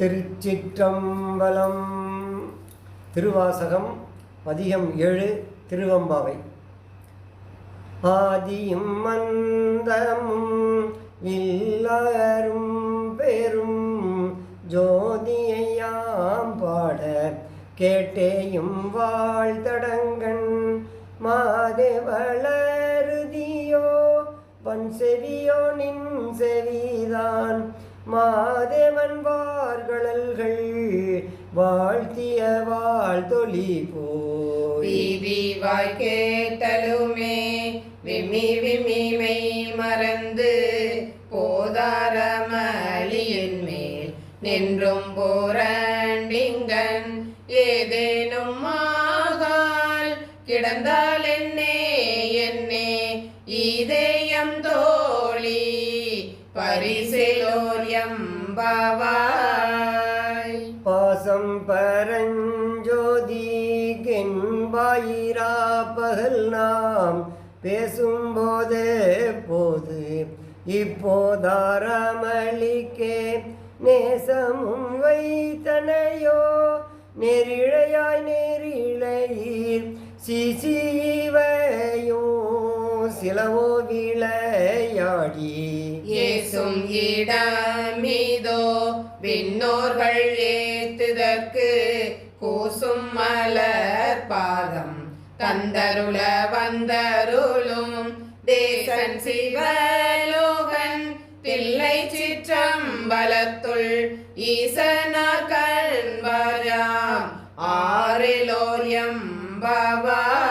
திருச்சிற்றம்பலம். திருவாசகம் பதிகம் ஏழு திருவம்பாவை. ஆதியும் மந்தமும் இல்லரும் பெரும் ஜோதியையாம் பாட கேட்டேயும் வாழ்த்தடங்கண் மாதேவளருதியோ பன் செவியோ நின் செவிதான் மாதேவன் வார்களல்கள் வாழ்த்திய வாழ்தொழி போய். வாய்க்கேட்டலுமே கேட்டலுமே விம்மி விம்மிமை மறந்து போதாரமலியின் மேல் நின்றும் போரண்டிங்கன். ஏதேனும் ஆகால் கிடந்தார் எம்பவாய் பாசம் பரஞ்சோதி கென்பாயிரா பகல் நாம் பேசும்போது போது. இப்போதாரமளிக்கே நேசமும் வைத்தனையோ நெரிழையாய் நெரிழையீர். சிசிவையோ சிலவோ விளையாடி. ஏசும் இடமே விண்ணோர்கள் ஏத்துதற்கு கூசும் மலர் பாதம் தந்தருள வந்தருளும் தேசன் சிவலோகன் தில்லை சிற்றம்பலத்துள் ஈசனார் கண்வாராம் ஆறிலோர் எம்பவாய்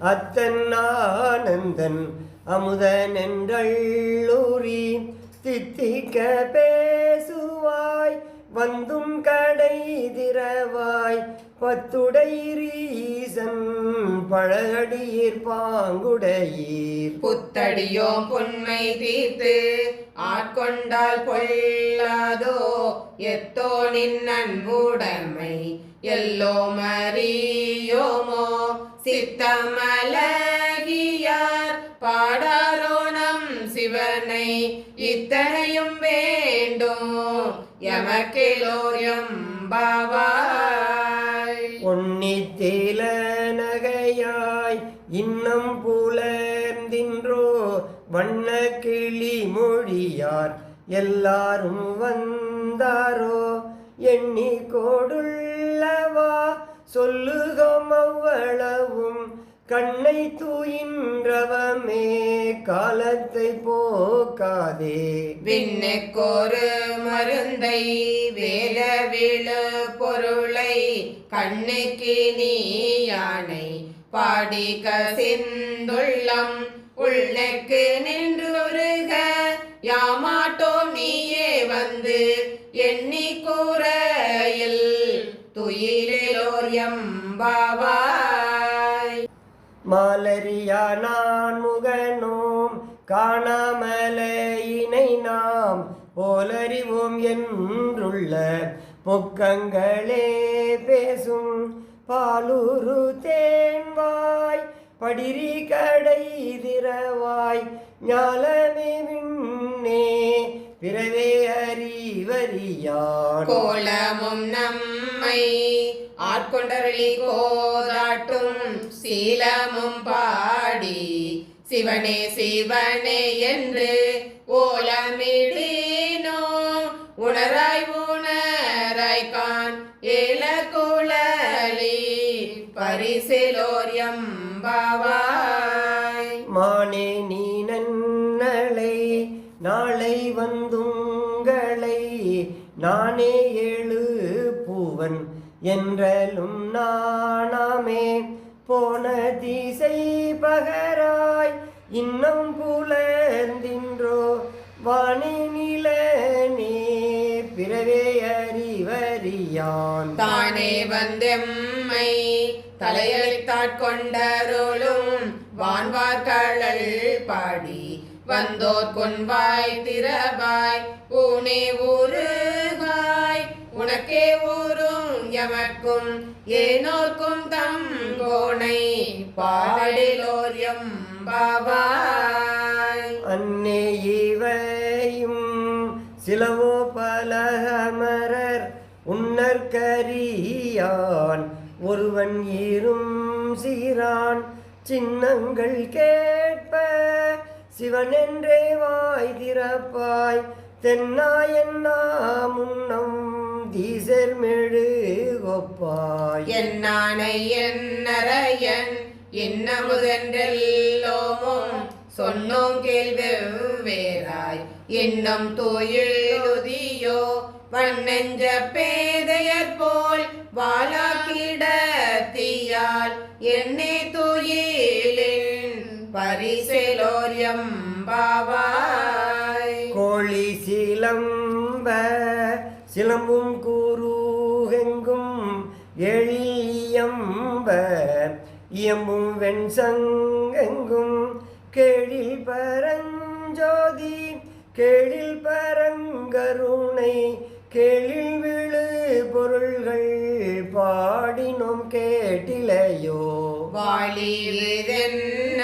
அத்தன் ஆனந்தன் அமுதன் என்றள்ளூரி தித்திக்க பேசுவாய் வந்தும் கடை திறவாய் பத்துடையீசன் பழகடியீர் பாங்குடையீர். புத்தடியோ பொன்மை தீர்த்து ஆட்கொண்டால் பொல்லாதோ எத்தோ நின் அன்புடைமை எல்லோ மரியோமோ சித்தமலகியார் பாடாரோணம் சிவனை இத்தனையும் வேண்டும். எமக்கெலோர் பாவாய் உன்னித்தில நகையாய் இன்னும் புலர்ந்தின்றோ வண்ண கிளி மொழியார் எல்லாரும் வந்தாரோ எண்ணி கோடுள்ளவா சொல்லுகம் அவ்வளவும் கண்ணை தூயின்றவமே காலத்தை போக்காதே. விண்ணுக்கொரு மருந்தை வேல விழு பொருளை கண்ணுக்கு நீ யானை. பாடிக சிந்துள்ளம் உள்ளக்கு நின்று வருக யாமாட்டோம் நீயே வந்து எண்ணி துயிலோர் எம்பாவாய். மாலரியா நான் முகனோம் காணாமலையினை நாம். போலறிவோம் என்றுள்ள பொக்கங்களே பேசும் பாலுரு தேன்வாய். படிரி கடை திறவாய் ஞாலமே விண்ணே. பிறவே அறிவறியான். கோலமும் நம்மை ஆட்கொண்டருளி கோதாட்டும் சீலமும் பாடி சிவனே சிவனே என்று ஓலமிடினோ உணராய் உணராய் கான் ஏல குழலி பரிசிலோர் எம்பாவாய் மானே நீ நன்னலை நாளை வந்துங்களை நானே ஏ என்றலும் நானாமே போன திசை பகராய் இன்னும் புலர்ந்தின்றோ வாணி நீ பிறவே அறிவறியான். தானே வந்தெம்மை தலையளித்தாட்கொண்டருளும் வான்வார்கழல் பாடி வந்தோர் கொன்வாய் திறவாய் ஊனே ஊரு உனக்கே ஊரும் எமக்கும் ஏனோர்க்கும் தம் கோணை. பாடலோர் எம் பாவாய் அன்னே இவையும் சிலவோ பலகமரர் உன்னற்கரியான் ஒருவன் ஈரும் சீரான் சின்னங்கள் கேட்ப சிவனென்றே வாய் திறப்பாய். தென்னாயன்னா முன்னம் தீசர் மெழுகொப்பாய் என்னானை என்னரையன் இன்னமுதென்றெல்லோமும் சொன்னோம் கேள்வெவ்வேறாய். இன்னும் தூயிலுதியோ வண்ணெஞ்ச பேதையர் போல் வாழாக்கிடத்தியால் என்னே தோயிலின் பரிசெலோரியம் பாவா. சிலம்பும் கூறுகெங்கும் எழியம்ப இயம்பும் வெண் சங்கெங்கும் கேழில் பரஞ்சோதி. கேழில் பரங்கருணை கேளில் விழு பொருள்கள் பாடினோம் கேட்டிலையோ. வாழிதென்ன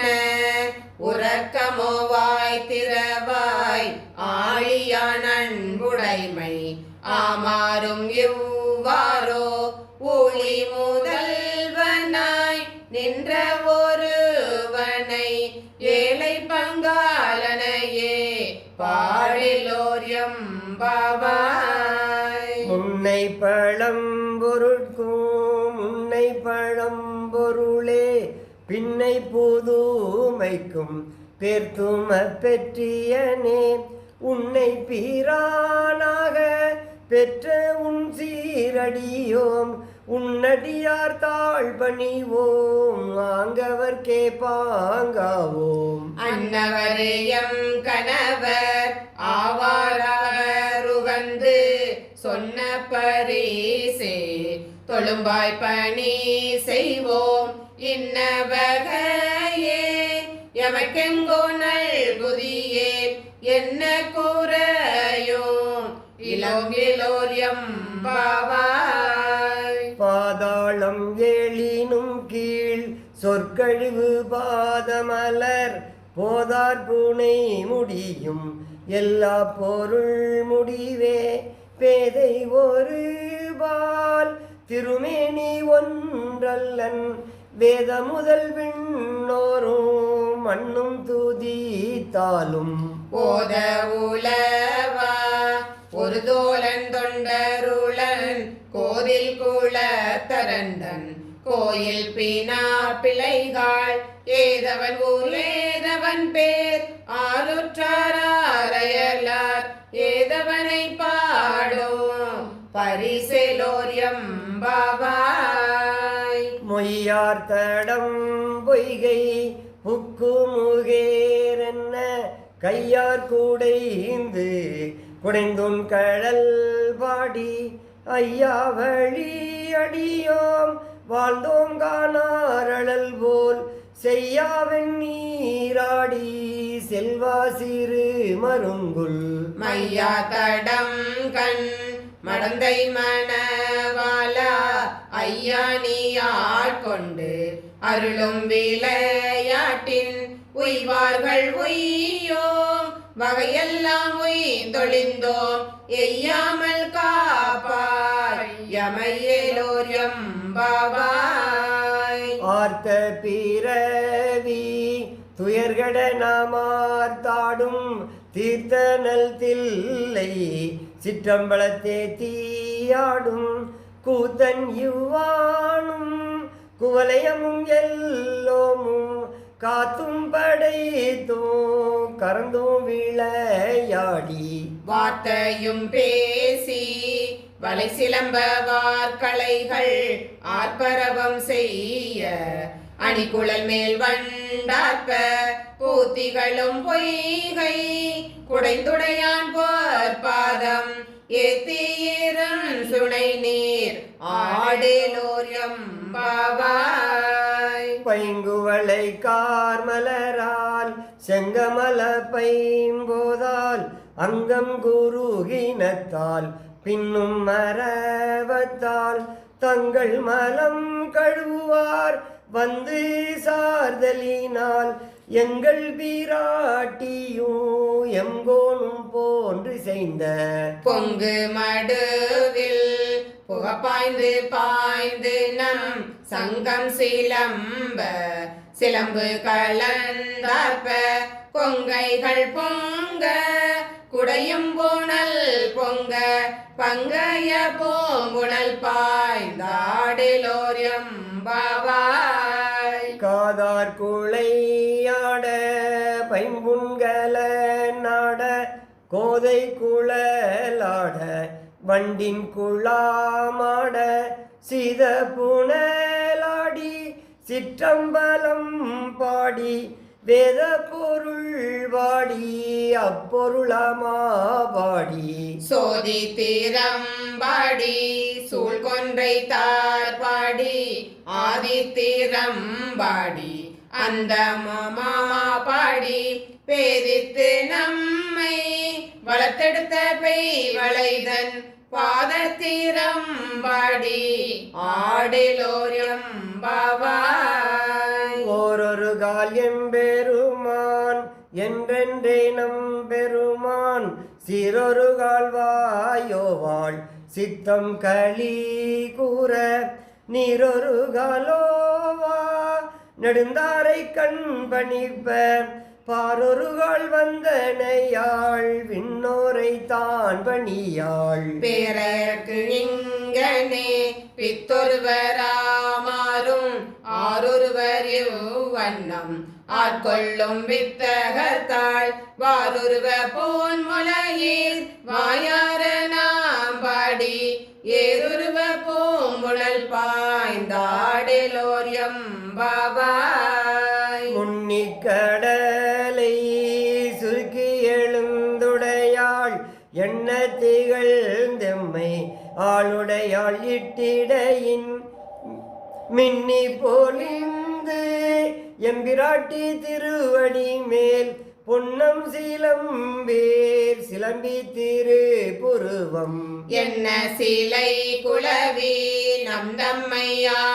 உறக்கமோ வாய் திறவாய். ஆழியான அன்புடைமை. ஆமாறும் இவ்வாரோ ஊழி முதல்வனாய் நின்ற ஒருவனை ஏழை பங்காளனையே பாடிலோரியம் பாவாய் முன்னை பழம்பொருட்கும் முன்னை பழம்பொருளே பின்னை புதுமைக்கும் பேர்த்தும பெற்றியனே உன்னை பீரானாக பெற்ற உன் சீரடியோம் உன்னடியார் தாழ் பணிவோம் ஆங்கவர்க்கே பாங்காவோம் அன்னவரையம் கணவர் ஆவாரவருகந்து சொன்ன பரிசே தொழும்பாய் பணி செய்வோம் இன்னவகையே. எமக்கெங்கோ நல்குதியே என்ன கூறையோ பாதாளம் ஏழினும் கீழ் சொற்கழிவு பாதமலர் போதார் பூனை முடியும் எல்லா பொருள் முடிவே பேதை ஒரு பால் திருமேனி ஒன்றல்லன் வேத முதல் விண்ணோரும் மண்ணும் துதித்தாலும் போத உலவா ஒரு தோழன் தொண்டருளன் கோதில் குளத்தரண்டன் கோயில் பீனா பிழைகாள் ஏதவன் ஊர் ஏதவன் பேர். ஆருற்றாரையலார் ஏதவனை பாடும். பரிசெலோரியம் பாவாய். மொய்யார் தடம் பொய்கை முக்கு முகேரென்ன கையார் கூடை இந்து குடைந்துன் கடல் பாடி ஐயா வழி அடியோம். வாழ்ந்தோம் காணாரழல் போல் செய்யாவின் நீராடி செல்வா சிறு மருங்குல். மையா தடம் கண் மடந்தை மணவாலா ஐயா நீயாள் கொண்டு. அருளும் விளையாட்டின் உய்வார்கள் உய்யோம். வகையெல்லாம் உய்ந்தொழிந்தோம் எய்யாமல் காப்பாய் யமையேலோர் எம்பாவாய். ஆர்த்த பிறவி துயர்கட நாமார்த்தாடும் தீர்த்தனல் தில்லை சிற்றம்பலத்தே தீயாடும் கூத்தன் இவ்வாணும் குவலயமும் எல்லோமும் காத்தும் படைத்தும் கறந்தும் விளையாடி. வார்த்தையும் பேசி வலை சிலம்ப வார்கலைகள் ஆர்ப்பரவம் செய்ய அணிக்குழல் மேல் வண்டார்ப்ப பூத்திகளும் பொய்கை குடைந்துடையான் போர் பாதம் ஏத்தீரன் சுனை நீர் ஆடேலோரியம் பாவாய் பைங்குவளை கார்மலரால் செங்கமல பைம்போதால் அங்கம் குருகினத்தால் பின்னும் மரவத்தால் தங்கள் மலம் கழுவார் வந்து சார்தலினால் எங்கள் பிராட்டியும் எங்கோனும் போன்று செய்த பொங்கு மடுவில் புகப்பாய்ந்து பாய்ந்து நம் சங்கம் சிலம்ப சிலம்பு கலந்தார்ப்ப கொங்கைகள் பொங்க குடையும் புனல் பொங்க பங்கைய பூம்புணல் பாய்ந்தாடிலோர் எம்பாவாய். காதார் குளையாட கோதை குழலாட வண்டின் குழாமாட சித புனலாடி சிற்றம்பலம் பாடி வேத பொருள் வாடி அப்பொருளமா சோதி தீரம்பாடி சூழ் கொன்றை தார்பாடி தீரம்பாடி அந்த மாமா பாடி பேதித்து நம்மை வளர்த்தெடுத்த பெய் வளைதன் பாதத்திரம்பாடி ஆடிலோரியம் பாவாய் ஓரொரு கால் எம்பெருமான் என்றென்றே நம்பெருமான். சிறொரு கால்வாயோவாள் சித்தம் களி கூற. நீரொரு காலோவா நெடுந்தாரை கண் பணிப்ப. பாரொருகால் வந்தனையாள் விண்ணோரை தான் பணியாள் பேரற்கு இங்கனே பித்தொருவராமாறும் ஆரொருவர் இவ்வண்ணம். ஆட்கொள்ளும் வித்தகத்தாள் வாருருவ போன் முலையீர் வாயார நாம் பாடி ஏருருவ பூங்குழல் பாய்ந்தாடிலோர் எம்பாவாய். முன்னிக்கடலை ஆளுடையாள் இட்டிடையின் மின்னி போலிந்து எம்பிராட்டி திருவடி மேல் பொன்னம் சிலம்பேர் சிலம்பி திரு புருவம். என்ன சிலை குளவி நம் தம்மையாளுடையால்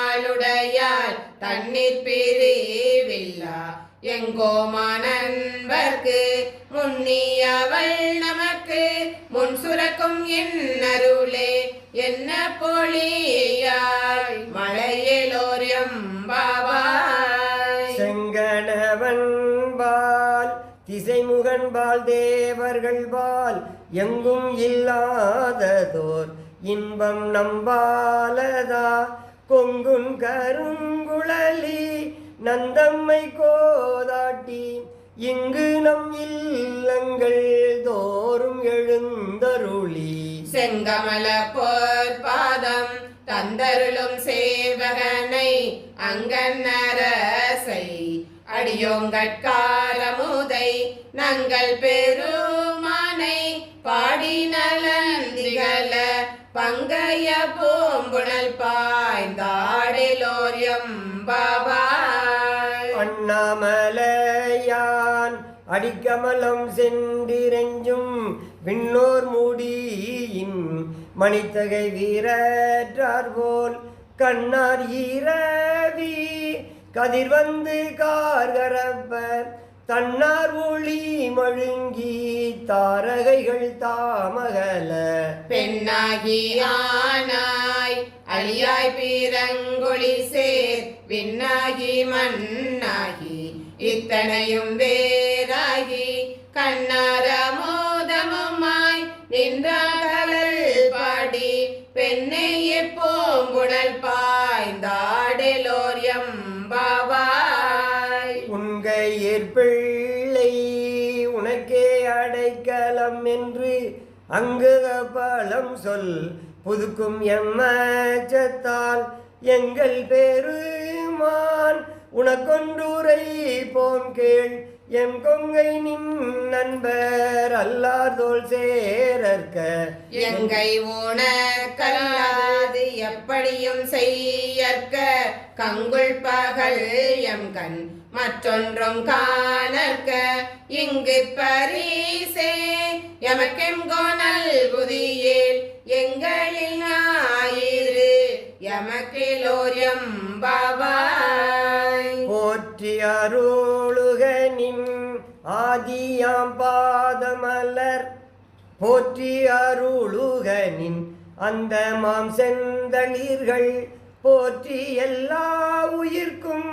தண்ணீர் பிரிவில்லா. எங்கோ மனன்பர்க்கு முன்னியவள் நமக்கு முன் சுரக்கும் என் அருளே என்ன பொழியாய்? மலையிலோர் எம்பாவாய் செங்கணவன் திசைமுகன்பால் திசைமுகன் தேவர்கள் பால் எங்கும் இல்லாததோர் இன்பம் நம்பாலதா? கொங்குன் கருங்குழலி நந்தம்மை கோதாட்டி இங்கு நம் இல்லங்கள் தோறும் எழுந்தருளி. செங்கமல போர் பாதம் தந்தருளும் சேவகனை அங்கன்னரசை அடியோங்கட்காரமுதை நங்கள் பெருமானை பாடி நலந்திகழ பங்கைய பூம்புணல் பாய்ந்தாடிலோர் எம்பாவாய் அண்ணாமலையான் அடிக்கமலம் சென்றிரெஞ்சும் விண்ணோர் மூடியின் மணித்தகை வீரற்றார் போல் கண்ணார் ஈரவி கதிர் வந்து கார்கரப்ப தன்னார் ஒளி மழுங்கி தாரகைகள் தாமகல. பெண்ணாகி ஆனாய் அழியாய் பீரங்கொழி சேர். விண்ணாகி மண்ணாகி இத்தனையும் வேறாகி கண்ணார மோதமுமாய் நின்றாகலல் பாடி. பெண்ணை எப்போம்புணல் பாய்ந்தாடலோர் எம்பாவாய் உன்கையிற் பிள்ளை உனக்கே அடைக்கலம் என்று அங்கு பழம் சொல். புதுக்கும் எம்மச்சத்தால் எங்கள் பெருமான் உனக்கொன்றூரை போம் கேள். எம் கொங்கை நின் நண்பர் அல்லார் தோல் சேரற்க. எங்கை உனக்கல்லாது எப்படியும் செய்யற்க. கங்குள் பகல் எம் கண் மற்றொன்றும் காணற்க. இங்கு பரிசே எமக்கெம் கோணல் புதியேல். எங்களில் ஞாயிறு எமக்கிலோர் பாபா அருளுகனின் ஆதியாம் பாதமலர். போற்றி அருளுகனின் அந்த மாம் செந்தளிர்கள். போற்றி எல்லா உயிர்க்கும்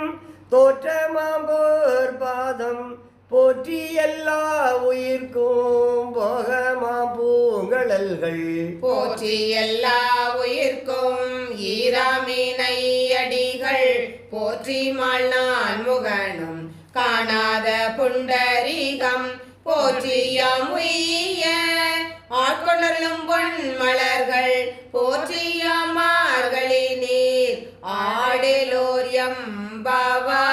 தோற்றமாம்போர் பாதம். போற்றி எல்லா உயிர்க்கும் போகமா பூங்கழல்கள். போற்றி எல்லா உயிர்க்கும் ஈராமீனை போற்றிமாள் நான் முகனும் காணாத புண்டரீகம் போற்றியாம் உய்ய ஆட்கொணரும் பொன் மலர்கள் போற்றியாமார்களினீர். ஆடலோரியம் பவா